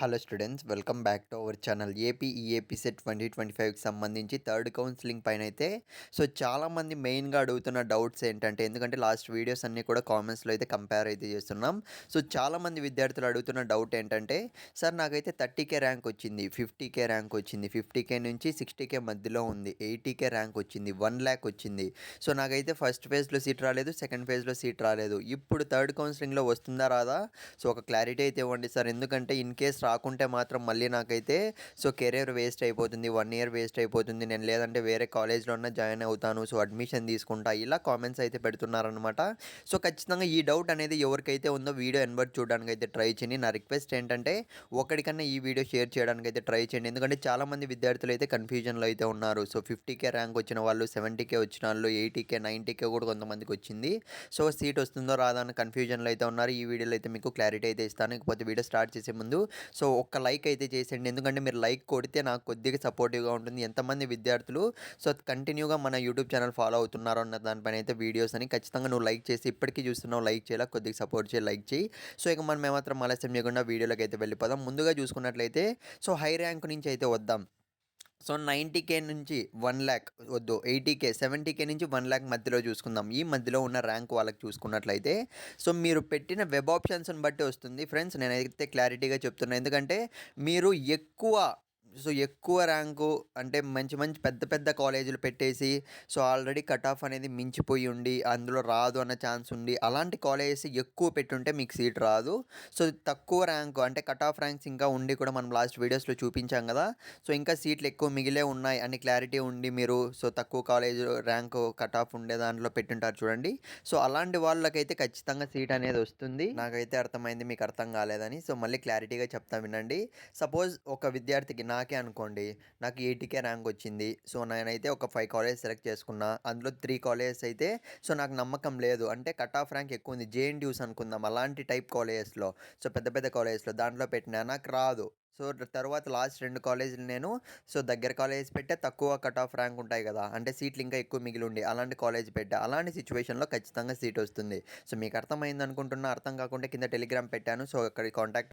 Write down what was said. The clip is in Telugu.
Hello students welcome back to our channel AP EAP CET twenty twenty ఫైవ్కి సంబంధించి థర్డ్ కౌన్సిలింగ్ పైన అయితే. సో చాలామంది మెయిన్గా అడుగుతున్న డౌట్స్ ఏంటంటే ఎందుకంటే లాస్ట్ వీడియోస్ అన్నీ కూడా కామెంట్స్లో అయితే కంపేర్ అయితే చేస్తున్నాం. సో చాలామంది విద్యార్థులు అడుగుతున్న డౌట్ ఏంటంటే సార్ నాకైతే థర్టీ కే ర్యాంక్ వచ్చింది ఫిఫ్టీ కే ర్యాంక్ వచ్చింది ఫిఫ్టీకే నుంచి సిక్స్టీ కే మధ్యలో ఉంది ఎయిటీకే ర్యాంక్ వచ్చింది వన్ ల్యాక్ వచ్చింది. సో నాకైతే ఫస్ట్ ఫేజ్లో సీట్ రాలేదు సెకండ్ ఫేజ్లో సీట్ రాలేదు. ఇప్పుడు థర్డ్ కౌన్సిలింగ్లో వస్తుందా రాదా? సో ఒక క్లారిటీ అయితే ఇవ్వండి సార్ ఎందుకంటే ఇన్ కేస్ రాకుంటే మాత్రం మళ్ళీ నాకైతే సో కెరీర్ వేస్ట్ అయిపోతుంది వన్ ఇయర్ వేస్ట్ అయిపోతుంది. నేను లేదంటే వేరే కాలేజ్లో ఉన్న జాయిన్ అవుతాను సో అడ్మిషన్ తీసుకుంటా ఇలా కామెంట్స్ అయితే పెడుతున్నారనమాట సో ఖచ్చితంగా ఈ డౌట్ అనేది ఎవరికైతే ఉందో వీడియో ఎన్వర్ట్ చూడడానికి అయితే ట్రై చేయండి. నా రిక్వెస్ట్ ఏంటంటే ఒకటికన్నా ఈ వీడియో షేర్ చేయడానికి అయితే ట్రై చేయండి. ఎందుకంటే చాలామంది విద్యార్థులు అయితే కన్ఫ్యూజన్లో అయితే ఉన్నారు. సో ఫిఫ్టీకే ర్యాంక్ వచ్చిన వాళ్ళు సెవెంటీకే వచ్చిన వాళ్ళు ఎయిటీకే నైంటీకే కూడా కొంతమందికి వచ్చింది. సో సీట్ వస్తుందో రాదా అని కన్ఫ్యూజన్లో అయితే ఉన్నారు. ఈ వీడియోలో అయితే మీకు క్లారిటీ అయితే ఇస్తాను. ఇకపోతే వీడియో స్టార్ట్ చేసే ముందు సో ఒక్క లైక్ అయితే చేసేయండి. ఎందుకంటే మీరు లైక్ కొడితే నాకు కొద్దిగా సపోర్టివ్గా ఉంటుంది. ఎంతమంది విద్యార్థులు సో కంటిన్యూగా మన యూట్యూబ్ ఛానల్ ఫాలో అవుతున్నారో అన్న దానిపైన అయితే వీడియోస్ అని ఖచ్చితంగా నువ్వు లైక్ చేసి ఇప్పటికీ చూస్తున్నావు లైక్ చేయాలి? కొద్దిగా సపోర్ట్ చేయి లైక్ చేయి. సో ఇక మనం ఏమాత్రం ఆలస్యం చేయకుండా వీడియోలోకి అయితే వెళ్ళిపోదాం. ముందుగా చూసుకున్నట్లయితే సో హై ర్యాంక్ నుంచి అయితే వద్దాం. సో నైంటీ కే నుంచి వన్ ల్యాక్ వద్దు ఎయిటీ కే సెవెంటీ కే నుంచి వన్ ల్యాక్ మధ్యలో చూసుకుందాం. ఈ మధ్యలో ఉన్న ర్యాంక్ వాళ్ళకి చూసుకున్నట్లయితే సో మీరు పెట్టిన వెబ్ ఆప్షన్స్ని బట్టి వస్తుంది. ఫ్రెండ్స్ నేనైతే క్లారిటీగా చెప్తున్నాను ఎందుకంటే మీరు ఎక్కువ సో ఎక్కువ ర్యాంకు అంటే మంచి మంచి పెద్ద పెద్ద కాలేజీలు పెట్టేసి సో ఆల్రెడీ కట్ ఆఫ్ అనేది మించిపోయి ఉండి అందులో రాదు అన్న ఛాన్స్ ఉండి అలాంటి కాలేజెస్ ఎక్కువ పెట్టుంటే మీకు సీట్ రాదు. సో తక్కువ ర్యాంకు అంటే కట్ ఆఫ్ ర్యాంక్స్ ఇంకా ఉండి కూడా మనం లాస్ట్ వీడియోస్లో చూపించాం కదా సో ఇంకా సీట్లు ఎక్కువ మిగిలే ఉన్నాయి అని క్లారిటీ ఉండి మీరు సో తక్కువ కాలేజ్ ర్యాంకు కట్ ఆఫ్ ఉండే దాంట్లో పెట్టుంటారు చూడండి. సో అలాంటి వాళ్ళకైతే ఖచ్చితంగా సీట్ అనేది వస్తుంది. నాకైతే అర్థమైంది మీకు అర్థం కాలేదని. సో మళ్ళీ క్లారిటీగా చెప్తా వినండి. సపోజ్ ఒక విద్యార్థికి నా నాకే అనుకోండి నాకు ఎయిటీకే ర్యాంక్ వచ్చింది. సో నేనైతే ఒక ఫైవ్ కాలేజ్ సెలెక్ట్ చేసుకున్నా. అందులో త్రీ కాలేజెస్ అయితే సో నాకు నమ్మకం లేదు. అంటే కట్ ఆఫ్ ర్యాంక్ ఎక్కువ ఉంది. జేఎన్టీయూస్ అనుకుందాం. అలాంటి టైప్ కాలేజెస్లో. సో పెద్ద పెద్ద కాలేజెస్లో దాంట్లో పెట్టినా నాకు రాదు. సో తర్వాత లాస్ట్ రెండు కాలేజీలు నేను సో దగ్గర కాలేజ్ పెట్టే తక్కువ కట్ ఆఫ్ ర్యాంక్ ఉంటాయి కదా. అంటే సీట్లు ఇంకా ఎక్కువ మిగిలి ఉండి అలాంటి కాలేజ్ పెట్టా. అలాంటి సిచ్యువేషన్లో ఖచ్చితంగా సీట్ వస్తుంది. సో మీకు అర్థమైంది అనుకుంటున్నా. అర్థం కాకుండా కింద టెలిగ్రామ్ పెట్టాను. సో అక్కడ కాంటాక్ట్